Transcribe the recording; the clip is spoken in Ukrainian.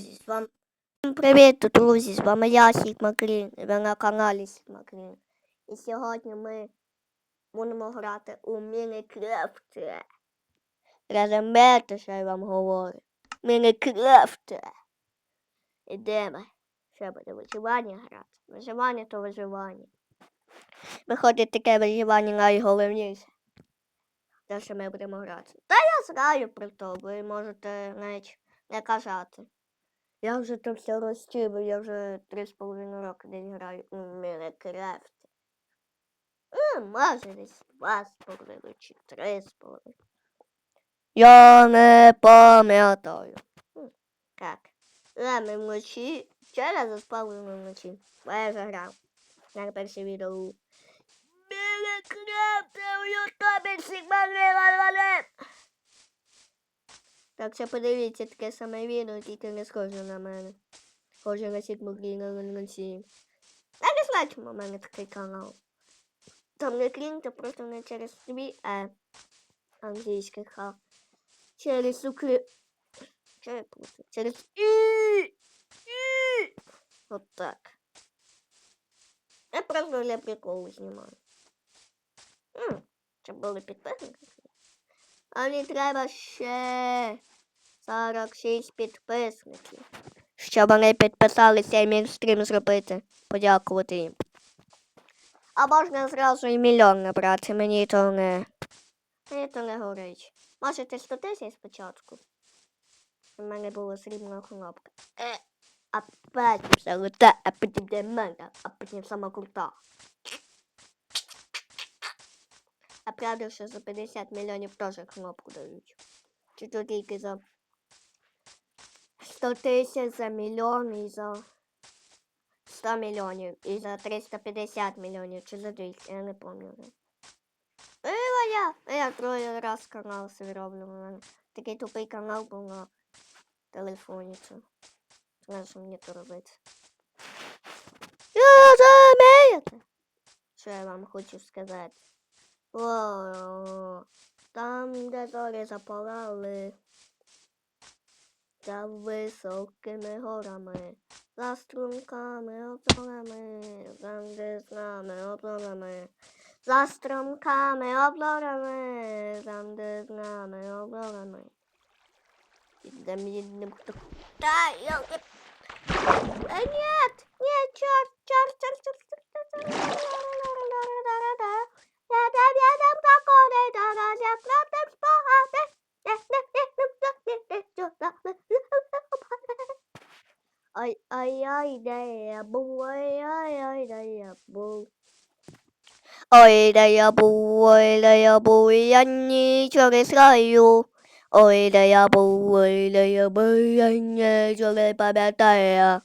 З вами привіт, друзі! З вами я, Сігма Крін, і ви на каналі Сігма. І сьогодні ми будемо грати у Мінекрафт. Розумієте, що я вам говорю? Мінекрафт. Ідемо. Що буде виживання грати? Виживання то виживання. Виходить таке виживання найголовніше. Те, що ми будемо грати. Та я знаю про то, ви можете навіть не казати. Я вже то все розчив, я вже три з половиною роки десь граю у Мінекрафт. Ну, може десь два з половиною чи три з половиною. Я не пам'ятаю. Так. Ладно, вночі. Вчора заспав вночі. Бо я вже грав. На перше відео. у Мінекрафт у Ютубі Сігмарі Так що подивіться таке саме відео, тільки не схоже на мене. Схоже на Сігмарі на 07. Я не знаю, чому в мене такий канал. Там не крінь, то просто не через свій е англійський ха. Через укрі... Я путаю? Через і. І. От так. Я просто для приколу знімаю. М, Щоб були підписники. А мені треба ще 46 підписників. Щоб вони підписалися і мій стрім зробити. Подякувати їм. А можна зразу і мільйон набрати, мені то не. Мені то не горить. Можете 100 тисяч спочатку. У мене була срібна кнопка. Е, потім золота, а потім демонта, а потім сама крута. А правда, що за 50 мільйонів теж кнопку дають. Чи то тільки за 100 тисяч за мільйон і за 100 мільйонів і за 350 мільйонів чи за 200, я не пам'ятаю. Ила я, я троє раз канал собі роблю. Такий тупий канал був на телефоні. Це. Знаю, що мені то робити. Розумієте? Що я вам хочу сказати? О, там, де зорі запалали, за високими горами, за струмками обзорами, там, де з нами обзорами, за струмками обзорами, там, де з нами обзорами. Ідем, їдем, хто... Та, елки... Нет, нет, черт, черт, черт, черт, Ой, ой, ой, да я бу, ой, ой, ой, да я бу. Ой, да я бу, ой, да я бу, я нічого не знаю. Ой, да я бу, ой, да я бу, я нічого не пам'ятаю.